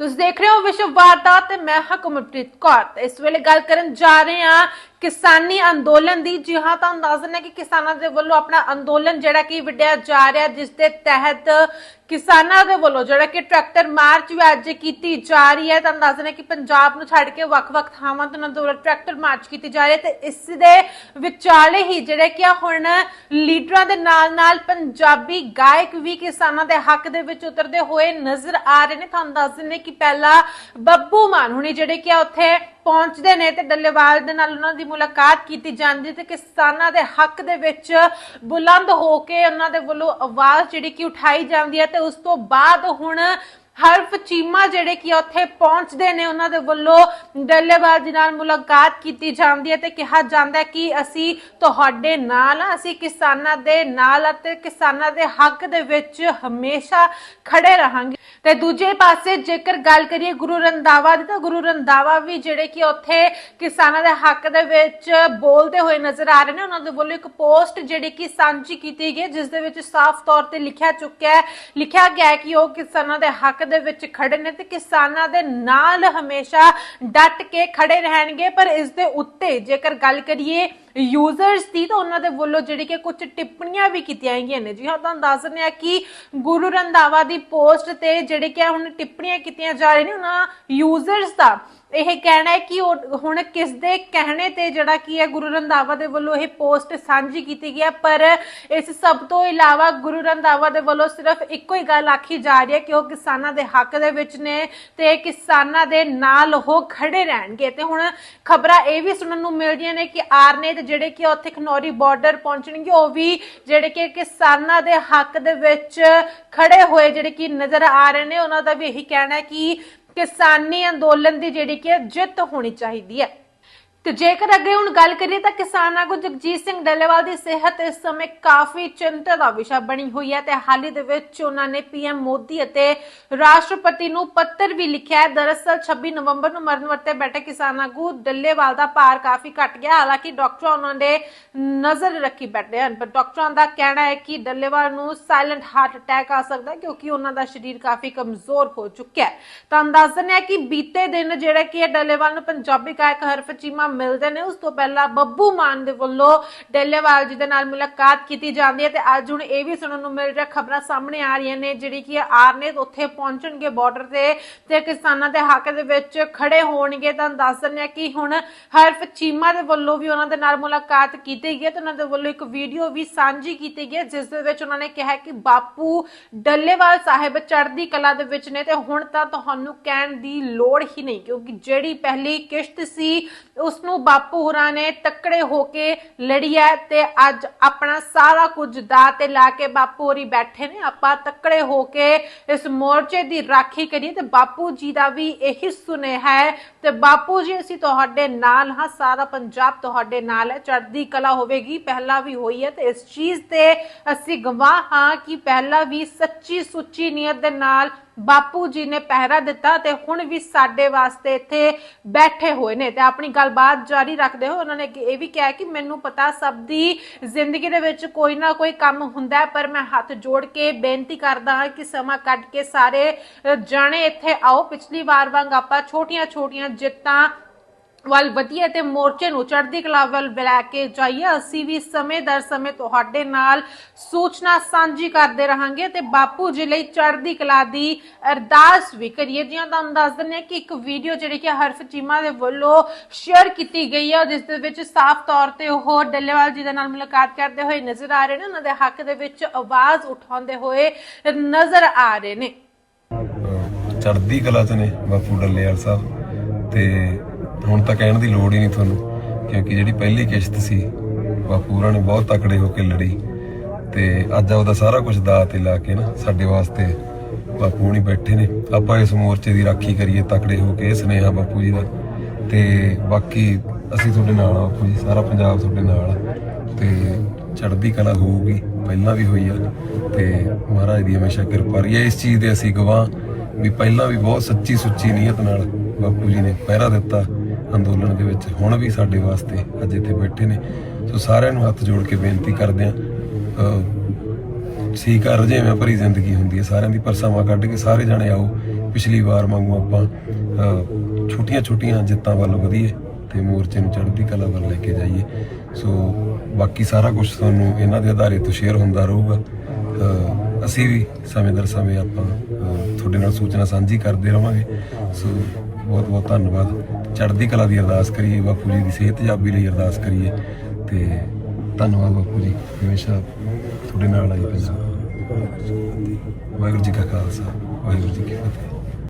ਤੁਸੀਂ ਦੇਖ ਰਹੇ ਹੋ ਵਿਸ਼ਵ ਵਾਰਦਾਤ ਤੇ ਮੈਂ ਹਾਂ ਕਮਲਪ੍ਰੀਤ ਕੌਰ। ਤੇ ਇਸ ਵੇਲੇ ਗੱਲ ਕਰਨ ਜਾ ਰਹੇ ਹਾਂ ਕਿਸਾਨੀ ਅੰਦੋਲਨ ਦੀ ਜੀ ਹਾਂ ਤੁਹਾਨੂੰ ਦੱਸ ਦਿੰਦੇ ਕਿ ਕਿਸਾਨਾਂ ਦੇ ਵੱਲੋਂ ਆਪਣਾ ਅੰਦੋਲਨ ਜਿਹੜਾ ਕਿ ਵਿੱਢਿਆ ਜਾ ਰਿਹਾ, ਜਿਸ ਦੇ ਤਹਿਤ ਕਿਸਾਨਾਂ ਦੇ ਵੱਲੋਂ ਜਿਹੜਾ ਕਿ ਟਰੈਕਟਰ ਮਾਰਚ ਵੀ ਅੱਜ ਕੀਤੀ ਜਾ ਰਹੀ ਹੈ। ਤਾਂ ਅੰਦਾਜ਼ਨ ਹੈ ਕਿ ਪੰਜਾਬ ਨੂੰ ਛੱਡ ਕੇ ਵੱਖ-ਵੱਖ ਥਾਵਾਂ ਤੋਂ ਉਹਨਾਂ ਟਰੈਕਟਰ ਮਾਰਚ ਕੀਤੀ ਜਾ ਰਹੀ ਹੈ ਤੇ ਇਸ ਦੇ ਵਿਚਾਲੇ ਹੀ ਜਿਹੜੇ ਕਿ ਹੁਣ ਲੀਡਰਾਂ ਦੇ ਨਾਲ-ਨਾਲ ਪੰਜਾਬੀ ਗਾਇਕ ਵੀ ਕਿਸਾਨਾਂ ਦੇ ਹੱਕ ਦੇ ਵਿੱਚ ਉਤਰਦੇ ਹੋਏ ਨਜ਼ਰ ਆ ਰਹੇ ਨੇ। ਤੁਹਾਨੂੰ ਦੱਸ ਦਿੰਦੇ ਕਿ ਪਹਿਲਾਂ ਬੱਬੂ ਮਾਨ ਹੁਣੀ ਜਿਹੜੇ ਕਿ ਉੱਥੇ ਪਹੁੰਚਦੇ ਨੇ ਤੇ ਡੱਲੇਵਾਲ ਦੇ ਨਾਲ ਉਹਨਾਂ ਦੀ ਮੁਲਾਕਾਤ ਕੀਤੀ ਜਾਂਦੀ ਤੇ ਕਿਸਾਨਾਂ ਦੇ ਹੱਕ ਦੇ ਵਿੱਚ ਬੁਲੰਦ ਹੋ ਕੇ ਉਹਨਾਂ ਦੇ ਵੱਲੋਂ ਆਵਾਜ਼ ਜਿਹੜੀ ਕਿ ਉਠਾਈ ਜਾਂਦੀ ਹੈ ਤੇ ਉਸ ਤੋਂ ਬਾਅਦ ਹੁਣ ਹਰਫ ਚੀਮਾ ਜਿਹੜੇ ਕਿ ਉੱਥੇ ਪਹੁੰਚਦੇ ਨੇ, ਉਹਨਾਂ ਦੇ ਵੱਲੋਂ ਡੱਲੇਵਾਲ ਜੀ ਨਾਲ ਮੁਲਾਕਾਤ ਕੀਤੀ ਜਾਂਦੀ ਹੈ ਤੇ ਕਿਹਾ ਜਾਂਦਾ ਹੈ ਕਿ ਅਸੀਂ ਤੁਹਾਡੇ ਨਾਲ ਹਾਂ, ਅਸੀਂ ਕਿਸਾਨਾਂ ਦੇ ਨਾਲ ਅਤੇ ਕਿਸਾਨਾਂ ਦੇ ਹੱਕ ਦੇ ਵਿੱਚ ਹਮੇਸ਼ਾ ਖੜੇ ਰਹਾਂਗੇ। ਤੇ ਦੂਜੇ ਪਾਸੇ ਜੇਕਰ ਗੱਲ ਕਰੀਏ ਗੁਰੂ ਰੰਦਾਵਾ ਦੀ ਤਾਂ ਗੁਰੂ ਰੰਦਾਵਾ ਵੀ ਜਿਹੜੇ ਕਿ ਉੱਥੇ ਕਿਸਾਨਾਂ ਦੇ ਹੱਕ ਦੇ ਵਿੱਚ ਬੋਲਦੇ ਹੋਏ ਨਜ਼ਰ ਆ ਰਹੇ ਨੇ। ਉਹਨਾਂ ਦੇ ਵੱਲੋਂ ਇੱਕ ਪੋਸਟ ਜਿਹੜੀ ਕਿ ਸਾਂਝੀ ਕੀਤੀ ਗਈ ਹੈ, ਜਿਸ ਦੇ ਵਿੱਚ ਸਾਫ਼ ਤੌਰ ਤੇ ਲਿਖਿਆ ਚੁੱਕਿਆ ਹੈ ਲਿਖਿਆ ਗਿਆ ਹੈ ਕਿ ਉਹ ਕਿਸਾਨਾਂ ਦੇ ਹੱਕ ਦੇ ਵਿੱਚ ਖੜੇ ਨੇ ਤੇ ਕਿਸਾਨਾਂ ਦੇ ਨਾਲ ਹਮੇਸ਼ਾ ਡਟ ਕੇ ਖੜੇ ਰਹਿਣਗੇ। ਪਰ ਇਸ ਦੇ ਉੱਤੇ ਜੇਕਰ ਗੱਲ ਕਰੀਏ ਯੂਜ਼ਰਸ ਦੀ ਤਾਂ ਉਹਨਾਂ ਦੇ ਵੱਲੋਂ ਜਿਹੜੀ ਕਿ ਕੁਝ ਟਿੱਪਣੀਆਂ ਵੀ ਕੀਤੀਆਂ ਗਈਆਂ ਨੇ। ਜੀ ਹਾਂ, ਤੁਹਾਨੂੰ ਦੱਸ ਦਿੰਦੇ ਆ ਕਿ ਗੁਰੂ ਰੰਧਾਵਾ ਦੀ ਪੋਸਟ ਤੇ ਜਿਹੜੇ ਕਿ ਹੁਣ ਟਿੱਪਣੀਆਂ ਕੀਤੀਆਂ ਜਾ ਰਹੀਆਂ ਨੇ, ਉਹਨਾਂ ਯੂਜ਼ਰਸ ਦਾ ਇਹ ਕਹਿਣਾ ਹੈ ਕਿ ਉਹ ਹੁਣ ਕਿਸ ਦੇ ਕਹਿਣੇ ਤੇ ਜਿਹੜਾ ਕੀ ਹੈ, ਗੁਰੂ ਰੰਧਾਵਾ ਦੇ ਵੱਲੋਂ ਇਹ ਪੋਸਟ ਸਾਂਝੀ ਕੀਤੀ ਗਈ ਹੈ, ਪਰ ਇਸ ਸਭ ਤੋਂ ਇਲਾਵਾ ਗੁਰੂ ਰੰਧਾਵਾ ਦੇ ਵੱਲੋਂ ਸਿਰਫ ਇੱਕੋ ਹੀ ਗੱਲ ਆਖੀ ਜਾ ਰਹੀ ਹੈ ਕਿ ਉਹ ਕਿਸਾਨਾਂ ਦੇ ਹੱਕ ਦੇ ਵਿੱਚ ਨੇ ਤੇ ਕਿਸਾਨਾਂ ਦੇ ਨਾਲ ਉਹ ਖੜੇ ਰਹਿਣਗੇ। ਤੇ ਹੁਣ ਖਬਰਾਂ ਇਹ ਵੀ ਸੁਣਨ ਨੂੰ ਮਿਲਦੀਆਂ ਨੇ ਕਿ ਆਰਨੇ ਤੇ ਜਿਹੜੇ ਕਿ ਉੱਥੇ ਖਨੌਰੀ ਬਾਰਡਰ ਪਹੁੰਚਣਗੇ, ਉਹ ਵੀ ਜਿਹੜੇ ਕਿ ਕਿਸਾਨਾਂ ਦੇ ਹੱਕ ਦੇ ਵਿੱਚ ਖੜੇ ਹੋਏ ਜਿਹੜੇ ਕਿ ਨਜ਼ਰ ਆ ਰਹੇ ਨੇ। ਉਹਨਾਂ ਦਾ ਵੀ ਇਹੀ ਕਹਿਣਾ ਹੈ ਕਿ ਕਿਸਾਨੀ ਅੰਦੋਲਨ ਦੀ ਜਿਹੜੀ ਕਿ ਜਿੱਤ ਹੋਣੀ ਚਾਹੀਦੀ ਹੈ। ਤੇ ਜੇਕਰ ਅੱਗੇ ਹੁਣ ਗੱਲ ਕਰੀਏ ਤਾਂ ਕਿਸਾਨ ਆਗੂ ਜਗਜੀਤ ਸਿੰਘ ਡੱਲੇਵਾਲ ਦੀ ਸਿਹਤ ਇਸ ਸਮੇਂ ਕਾਫੀ ਚਿੰਤਾ ਦਾ ਵਿਸ਼ਾ ਬਣੀ ਹੋਈ ਹੈ ਤੇ ਹਾਲ ਹੀ ਦੇ ਵਿੱਚ ਉਹਨਾਂ ਨੇ ਪੀਐਮ ਮੋਦੀ ਅਤੇ ਰਾਸ਼ਟਰਪਤੀ ਨੂੰ ਪੱਤਰ ਵੀ ਲਿਖਿਆ ਹੈ। ਦਰਅਸਲ 26 ਨਵੰਬਰ ਨੂੰ ਮਰਨ ਵਰਤੇ ਬੈਠੇ ਕਿਸਾਨ ਆਗੂ ਡੱਲੇਵਾਲ ਦਾ ਭਾਰ ਕਾਫੀ ਘਟ ਗਿਆ। ਹਾਲਾਂਕਿ ਡਾਕਟਰ ਉਹਨਾਂ ਦੇ ਨਜ਼ਰ ਰੱਖੀ ਬੈਠੇ ਹਨ, ਪਰ ਡਾਕਟਰਾਂ ਦਾ ਕਹਿਣਾ ਹੈ ਕਿ ਡੱਲੇਵਾਲ ਨੂੰ ਸਾਇਲੈਂਟ ਹਾਰਟ ਅਟੈਕ ਆ ਸਕਦਾ ਹੈ ਕਿਉਂਕਿ ਉਹਨਾਂ ਦਾ ਸਰੀਰ ਕਾਫੀ ਕਮਜ਼ੋਰ ਹੋ ਚੁੱਕਿਆ ਹੈ। ਤਾਂ ਅੰਦਾਜ਼ਨ ਹੈ ਕਿ ਬੀਤੇ ਦਿਨ ਜਿਹੜਾ ਕਿ ਡੱਲੇਵਾਲ ਨੂੰ ਪੰਜਾਬੀ ਗਾਇਕ ਹਰਫ ਚੀਮਾ ਮਿਲਦੇ ਨੇ। ਉਸ ਤੋਂ ਪਹਿਲਾਂ ਬੱਬੂ ਮਾਨ ਦੇ ਵੱਲੋਂ ਡੱਲੇਵਾਲ ਜੀ ਦੇ ਨਾਲ ਮੁਲਾਕਾਤ ਕੀਤੀ ਜਾਂਦੀ ਹੈ ਤੇ ਅੱਜ ਹੁਣ ਇਹ ਵੀ ਸੁਣਨ ਨੂੰ ਮਿਲ ਰਿਹਾ। ਖਬਰਾਂ ਸਾਹਮਣੇ ਆ ਰਹੀਆਂ ਨੇ, ਜਿਹੜੀ ਕਿ ਆਰਨੇ ਉੱਥੇ ਪਹੁੰਚਣਗੇ ਬਾਰਡਰ ਤੇ ਤੇ ਕਿਸਾਨਾਂ ਦੇ ਹੱਕ ਦੇ ਵਿੱਚ ਖੜੇ ਹੋਣਗੇ। ਤਾਂ ਦੱਸ ਦਿੰਦੇ ਕਿ ਹੁਣ ਹਰਫ ਚੀਮਾ ਦੇ ਵੱਲੋਂ ਵੀ ਉਹਨਾਂ ਦੇ ਨਾਲ ਮੁਲਾਕਾਤ ਕੀਤੀ ਗਈ ਹੈ ਤੇ ਉਹਨਾਂ ਦੇ ਵੱਲੋਂ ਇੱਕ ਵੀਡੀਓ ਵੀ ਸਾਂਝੀ ਕੀਤੀ ਗਈ ਹੈ, ਜਿਸ ਦੇ ਵਿੱਚ ਉਹਨਾਂ ਨੇ ਕਿਹਾ ਕਿ ਬਾਪੂ ਡੱਲੇਵਾਲ ਸਾਹਿਬ ਚੜ੍ਹਦੀ ਕਲਾ ਦੇ ਵਿੱਚ ਨੇ ਤੇ ਹੁਣ ਤਾਂ ਤੁਹਾਨੂੰ ਕਹਿਣ ਦੀ ਲੋੜ ਹੀ ਨਹੀਂ, ਕਿਉਂਕਿ ਜਿਹੜੀ ਪਹਿਲੀ ਕਿਸ਼ਤ ਸੀ, ਉਸ ਨੂੰ ਬਾਪੂ ਹੋਰਾਂ ਨੇ ਤੱਕੜੇ ਹੋ ਕੇ ਲੜੀ ਤੇ ਅੱਜ ਆਪਣਾ ਸਾਰਾ ਕੁਝ ਦਾ ਤੇ ਲਾ ਕੇ ਬਾਪੂ ਹੋਰੀ ਬੈਠੇ ਨੇ। ਆਪਾਂ ਤੱਕੜੇ ਹੋ ਕੇ ਇਸ ਮੋਰਚੇ ਦੀ ਰਾਖੀ ਕਰੀਏ ਤੇ ਬਾਪੂ ਜੀ ਦਾ ਵੀ ਇਹੀ ਸੁਨੇਹਾ ਹੈ ਤੇ ਬਾਪੂ ਜੀ, ਅਸੀਂ ਤੁਹਾਡੇ ਨਾਲ ਹਾਂ, ਸਾਰਾ ਪੰਜਾਬ ਤੁਹਾਡੇ ਨਾਲ ਹੈ। ਚੜ੍ਹਦੀ ਕਲਾ ਹੋਵੇਗੀ, ਪਹਿਲਾਂ ਵੀ ਹੋਈ ਹੈ ਤੇ ਇਸ ਚੀਜ਼ ਤੇ ਅਸੀਂ ਗਵਾਹ ਹਾਂ ਕਿ ਪਹਿਲਾਂ ਵੀ ਸੱਚੀ ਸੁੱਚੀ ਨੀਅਤ ਦੇ ਨਾਲ ਬਾਪੂ ਜੀ ਨੇ ਪਹਿਰਾ ਦਿੱਤਾ ਤੇ ਹੁਣ ਵੀ ਸਾਡੇ ਵਾਸਤੇ ਇੱਥੇ ਬੈਠੇ ਹੋਏ ਨੇ। ਤੇ ਆਪਣੀ ਗੱਲਬਾਤ ਜਾਰੀ ਰੱਖਦੇ ਹੋ ਉਹਨਾਂ ਨੇ ਇਹ ਵੀ ਕਿਹਾ ਕਿ ਮੈਨੂੰ ਪਤਾ ਸਭ ਦੀ ਜ਼ਿੰਦਗੀ ਦੇ ਵਿੱਚ ਕੋਈ ਨਾ ਕੋਈ ਕੰਮ ਹੁੰਦਾ ਹੈ, ਪਰ ਮੈਂ ਹੱਥ ਜੋੜ ਕੇ ਬੇਨਤੀ ਕਰਦਾ ਹਾਂ ਕਿ ਸਮਾਂ ਕੱਢ ਕੇ ਸਾਰੇ ਜਾਣੇ ਇੱਥੇ ਆਓ। ਪਿਛਲੀ ਵਾਰ ਵਾਂਗ ਆਪਾਂ ਛੋਟੀਆਂ-ਛੋਟੀਆਂ ਜਿੱਤਾਂ ਵੱਲ ਵਧੀਏ ਤੇ ਮੋਰਚੇ ਨੂੰ ਚੜ੍ਹਦੀ ਕਲਾ ਵੱਲ ਲੈ ਕੇ ਜਾਈਏ। ਅਸੀਂ ਵੀ ਸਮੇਂ ਦਰ ਸਮੇਂ ਤੁਹਾਡੇ ਨਾਲ ਸੂਚਨਾ ਸਾਂਝੀ ਕਰਦੇ ਰਹਾਂਗੇ ਤੇ ਬਾਪੂ ਜੀ ਲਈ ਚੜ੍ਹਦੀ ਕਲਾ ਦੀ ਅਰਦਾਸ ਵੀ ਕਰੀਏ। ਜਿਵੇਂ ਤੁਹਾਨੂੰ ਦੱਸ ਦਿੰਦੇ ਕਿ ਇੱਕ ਵੀਡੀਓ ਜਿਹੜੀ ਕਿ ਹਰਫ ਚੀਮਾ ਦੇ ਵੱਲੋਂ ਸ਼ੇਅਰ ਕੀਤੀ ਗਈ ਹੈ ਜਿਸ ਦੇ ਵਿੱਚ ਸਾਫ਼ ਤੌਰ ਤੇ ਉਹ ਡੱਲੇਵਾਲ ਜੀ ਦੇ ਨਾਲ ਮੁਲਾਕਾਤ ਕਰਦੇ ਹੋਏ ਨਜ਼ਰ ਆ ਰਹੇ ਨੇ। ਉਹਨਾਂ ਦੇ ਹੱਕ ਦੇ ਵਿੱਚ ਆਵਾਜ਼ ਉਠਾਉਂਦੇ ਹੋਏ ਨਜ਼ਰ ਆ ਰਹੇ ਨੇ। ਚੜ੍ਹਦੀ ਕਲਾ ਚ ਨੇ ਬਾਪੂ ਡੱਲੇਵਾਲ ਸਾਹਿਬ ਤੇ ਹੁਣ ਤਾਂ ਕਹਿਣ ਦੀ ਲੋੜ ਹੀ ਨਹੀਂ ਤੁਹਾਨੂੰ, ਕਿਉਂਕਿ ਜਿਹੜੀ ਪਹਿਲੀ ਕਿਸ਼ਤ ਸੀ ਬਾਪੂ ਹੋਰਾਂ ਨੇ ਬਹੁਤ ਤਕੜੇ ਹੋ ਕੇ ਲੜੀ ਤੇ ਅੱਜ ਉਹਦਾ ਸਾਰਾ ਕੁਝ ਦਾਅ ਤੇ ਲਾ ਕੇ ਨਾ ਸਾਡੇ ਵਾਸਤੇ ਬਾਪੂ ਨਹੀਂ ਬੈਠੇ ਨੇ। ਆਪਾਂ ਇਸ ਮੋਰਚੇ ਦੀ ਰਾਖੀ ਕਰੀਏ ਤਕੜੇ ਹੋ ਕੇ, ਇਹ ਸੁਨੇਹਾ ਬਾਪੂ ਜੀ ਦਾ। ਤੇ ਬਾਕੀ ਅਸੀਂ ਤੁਹਾਡੇ ਨਾਲ ਆ ਬਾਪੂ ਜੀ, ਸਾਰਾ ਪੰਜਾਬ ਤੁਹਾਡੇ ਨਾਲ ਆ। ਤੇ ਚੜ੍ਹਦੀ ਕਲਾ ਹੋਊਗੀ, ਪਹਿਲਾਂ ਵੀ ਹੋਈ ਆ। ਤੇ ਮਹਾਰਾਜ ਦੀ ਹਮੇਸ਼ਾ ਕਿਰਪਾ ਰਹੀ ਹੈ ਇਸ ਚੀਜ਼ ਦੇ ਅਸੀਂ ਗਵਾਹ ਵੀ ਪਹਿਲਾਂ ਵੀ ਬਹੁਤ ਸੱਚੀ ਸੁੱਚੀ ਨੀਅਤ ਨਾਲ ਬਾਪੂ ਜੀ ਨੇ ਪਹਿਰਾ ਦਿੱਤਾ। ਅੰਦੋਲਨ ਦੇ ਵਿੱਚ ਹੁਣ ਵੀ ਸਾਡੇ ਵਾਸਤੇ ਅੱਜ ਇੱਥੇ ਬੈਠੇ ਨੇ। ਸੋ ਸਾਰਿਆਂ ਨੂੰ ਹੱਥ ਜੋੜ ਕੇ ਬੇਨਤੀ ਕਰਦੇ ਆ ਸੀਕਾ ਰਜੇਵੇਂ ਭਰੀ ਜ਼ਿੰਦਗੀ ਹੁੰਦੀ ਹੈ, ਸਾਰਿਆਂ ਦੀ ਪਰ ਕੱਢ ਕੇ ਸਾਰੇ ਜਣੇ ਆਓ। ਪਿਛਲੀ ਵਾਰ ਵਾਂਗੂ ਆਪਾਂ ਛੋਟੀਆਂ ਛੋਟੀਆਂ ਜਿੱਤਾਂ ਵੱਲ ਵਧੀਏ ਤੇ ਮੋਰਚੇ ਨੂੰ ਚੜ੍ਹਦੀ ਕਲਾ ਵੱਲ ਲੈ ਕੇ ਜਾਈਏ। ਸੋ ਬਾਕੀ ਸਾਰਾ ਕੁਝ ਤੁਹਾਨੂੰ ਇਹਨਾਂ ਦੇ ਆਧਾਰੇ ਤੋਂ ਸ਼ੇਅਰ ਹੁੰਦਾ ਰਹੂਗਾ। ਅਸੀਂ ਵੀ ਸਮੇਂ ਦਰ ਸਮੇਂ ਆਪਾਂ ਤੁਹਾਡੇ ਨਾਲ ਸੂਚਨਾ ਸਾਂਝੀ ਕਰਦੇ ਰਵਾਂਗੇ। ਸੋ ਬਹੁਤ ਬਹੁਤ ਧੰਨਵਾਦ। ਚੜ੍ਹਦੀ ਕਲਾ ਦੀ ਅਰਦਾਸ ਕਰੀਏ, ਬਾਪੂ ਜੀ ਦੀ ਸਿਹਤ ਜਾਬੀ ਲਈ ਅਰਦਾਸ ਕਰੀਏ ਤੇ ਧੰਨਵਾਦ ਬਾਪੂ ਜੀ, ਹਮੇਸ਼ਾ ਤੁਹਾਡੇ ਨਾਲ ਆਈ ਪੰਜਾਬ ਵਾਹਿਗੁਰੂ ਜੀ ਕਾ ਖਾਲਸਾ, ਵਾਹਿਗੁਰੂ ਜੀ ਕੀ ਫਤਿਹ।